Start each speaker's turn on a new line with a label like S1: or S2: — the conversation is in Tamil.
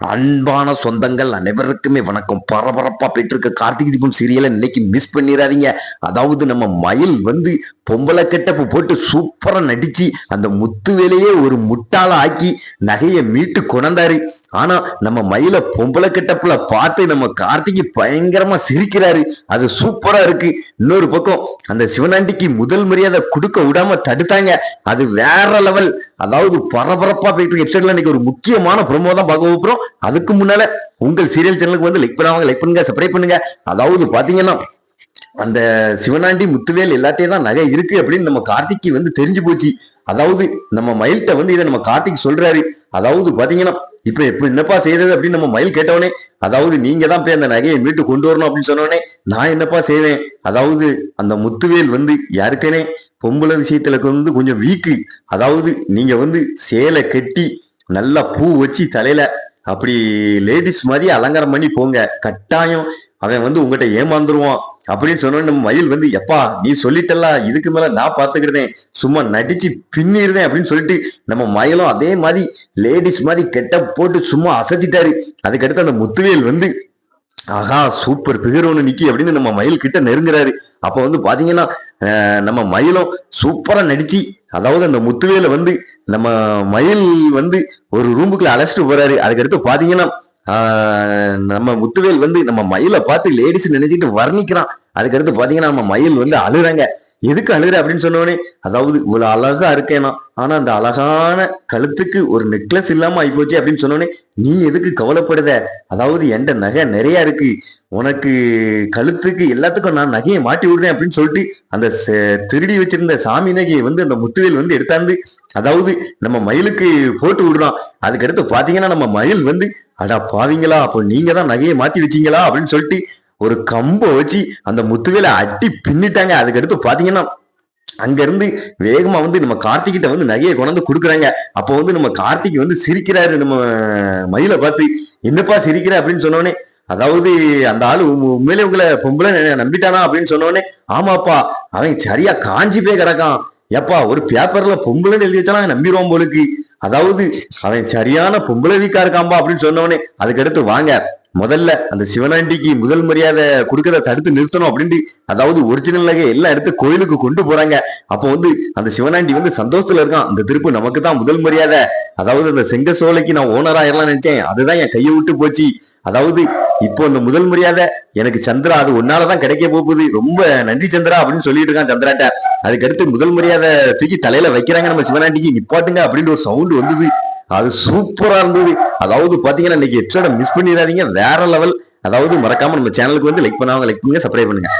S1: அன்பான சொந்தங்கள் அனைவருக்குமே வணக்கம். பரபரப்பா போயிட்டு இருக்க கார்த்திகை தீபம் சீரியலை இன்னைக்கு மிஸ் பண்ணிடாதீங்க அதாவது நம்ம மயில் வந்து பொம்பளை கெட்டப்பு போட்டு சூப்பரா நடிச்சு அந்த முத்து வேலையே ஒரு முட்டாள ஆக்கி நகையை மீட்டு கொண்டாரு ஆனா நம்ம மயில பொம்பளை கெட்டப்புல பார்த்து நம்ம கார்த்திகை பயங்கரமா சிரிக்கிறாரு. அது சூப்பரா இருக்கு. இன்னொரு பக்கம் அந்த சிவனாண்டிக்கு முதல் மரியாதை கொடுக்க விடாம தடுத்தாங்க. அது வேற லெவல். அதாவது பரபரப்பா போயிட்டு இருக்க. எபிசோட்ல இன்னைக்கு ஒரு முக்கியமான ப்ரோமோ தான் பார்க்க போறோம். அதுக்கு முன்னால உங்கள் சீரியல் சேனலுக்கு வந்து லைக் பண்ணாங்க லைக் பண்ணுங்க சப்ஸ்கிரைப் பண்ணுங்க. அதாவது பாத்தீங்கன்னா அந்த சிவனாண்டி முத்துவேல் எல்லாத்தையும் தான் நகை இருக்கு அப்படின்னு நம்ம கார்த்திக்கு வந்து தெரிஞ்சு போச்சு. அதாவது நம்ம மயில்கிட்ட வந்து இதை நம்ம கார்த்திக் சொல்றாரு. அதாவது பாத்தீங்கன்னா இப்ப எப்படி என்னப்பா செய்யறது அப்படின்னு நம்ம மயில் கேட்டவனே அதாவது நீங்க தான் போய் அந்த நகையை மீட்டு கொண்டு வரணும் அப்படின்னு சொன்னோடனே நான் என்னப்பா செய்வேன்? அதாவது அந்த முத்துவேல் வந்து யாருக்கனே பொம்பளை விஷயத்துல வந்து கொஞ்சம் வீக்கு அதாவது நீங்க வந்து சேலை கட்டி நல்லா பூ வச்சு தலையில அப்படி லேடிஸ் மாதிரி அலங்காரம் பண்ணி போங்க. கட்டாயம் அவன் வந்து உங்ககிட்ட ஏமாந்துருவான். அப்படின்னு சொன்னோன்னு நம்ம மயில் வந்து எப்பா நீ சொல்லிட்டல்ல இதுக்கு மேல நான் பாத்துக்கிட்டேன் சும்மா நடிச்சு பின்னிருந்தேன் அப்படின்னு சொல்லிட்டு நம்ம மயிலும் அதே மாதிரி லேடிஸ் மாதிரி கெட்ட போட்டு சும்மா அசத்திட்டாரு அதுக்கடுத்து அந்த முத்துவேல் வந்து ஆஹா சூப்பர் பிகர் ஒன்று நிக்கி அப்படின்னு நம்ம மயில் கிட்ட நெருங்குறாரு. அப்ப வந்து பாத்தீங்கன்னா நம்ம மயிலும் சூப்பரா நடிச்சு அதாவது அந்த முத்துவேல வந்து நம்ம மயில் வந்து ஒரு ரூமுக்குள்ள அழைச்சிட்டு போறாரு. அதுக்கடுத்து பாத்தீங்கன்னா நம்ம முத்துவேல் வந்து நம்ம மயிலை பார்த்து லேடிஸ் நினைச்சிட்டு வர்ணிக்கிறான். அதுக்கடுத்து பாத்தீங்கன்னா நம்ம மயில் வந்து அழுறாங்க. எதுக்கு அழுகுற அப்படின்னு சொன்னோடனே அதாவது இவ்வளவு அழகா இருக்கேனா? ஆனா அந்த அழகான கழுத்துக்கு ஒரு நெக்லஸ் இல்லாம ஆயிப்போச்சு அப்படின்னு சொன்னோடனே நீ எதுக்கு கவலைப்படுத அதாவது என்ட நகை நிறைய இருக்கு. உனக்கு கழுத்துக்கு எல்லாத்துக்கும் நான் நகையை மாட்டி விடுறேன் அப்படின்னு சொல்லிட்டு அந்த திருடி வச்சிருந்த சாமி நகையை வந்து அந்த முத்துவேல் வந்து எடுத்தாந்து அதாவது நம்ம மயிலுக்கு போட்டு விடுறான். அதுக்கடுத்து பாத்தீங்கன்னா நம்ம மயில் வந்து அடா பாவீங்களா? அப்போ நீங்க தான் நகையை மாத்தி வச்சீங்களா? அப்படின்னு சொல்லிட்டு ஒரு கம்பை வச்சு அந்த முத்துவேலை அட்டி பின்னிட்டாங்க. அதுக்கடுத்து பார்த்தீங்கன்னா அங்கேருந்து வேகமாக வேகமா வந்து நம்ம கார்த்திகிட்ட வந்து நகையை கொண்டாந்து கொடுக்குறாங்க. அப்போ வந்து நம்ம கார்த்திக் வந்து சிரிக்கிறாரு நம்ம மயிலை பார்த்து. என்னப்பா சிரிக்கிற? அப்படின்னு சொன்னோடனே அதாவது அந்த ஆள் உண்மையிலே உங்களை பொம்பளை நம்பிட்டானா? அப்படின்னு சொன்னோடனே ஆமாப்பா அவன் சரியா காஞ்சி போய் கிடக்கான். ஏப்பா ஒரு பேப்பர்ல பொம்பளைன்னு எழுதி வச்சாலும் நம்பிடுவான் போலுக்கு. அதாவது அவன் சரியான பொம்பளை வீக்கா இருக்காம்பா அப்படின்னு சொன்னோடனே அதுக்கடுத்து வாங்க. முதல்ல அந்த சிவனாண்டிக்கு முதல் மரியாதை கொடுக்கறத தடுத்து நிறுத்தணும் அப்படின்ட்டு அதாவது ஒரிஜினலாக எல்லா எல்லாம் எடுத்து கோயிலுக்கு கொண்டு போறாங்க. அப்போ வந்து அந்த சிவனாண்டி வந்து சந்தோஷத்துல இருக்கான். இந்த திருப்பு நமக்கு தான் முதல் மரியாதை. அதாவது அந்த செங்க சோலைக்கு நான் ஓனர் ஆயிரலாம் நினைச்சேன். அதுதான் என் கையை விட்டு போச்சு. அதாவது இப்போ அந்த முதல் மரியாதை எனக்கு சந்திரா அது உன்னாலதான் கிடைக்க போகுது. ரொம்ப நன்றி சந்திரா அப்படின்னு சொல்லிட்டு இருக்கான் சந்திராட்ட. அதுக்கடுத்து முதல் மரியாதை தூக்கி தலையில வைக்கிறாங்க நம்ம சிவனாண்டிக்கு. நிப்பாட்டுங்க அப்படின்னு ஒரு சவுண்ட் வந்தது. அது சூப்பரா இருந்தது. அதாவது பாத்தீங்கன்னா இன்னைக்கு எபிசோட மிஸ் பண்ணிடாதீங்க. வேற லெவல் அதாவது மறக்காம நம்ம சேனலுக்கு வந்து லைக் பண்ணாங்க லைக் பண்ணுங்க சப்ஸ்கிரைப் பண்ணுங்க.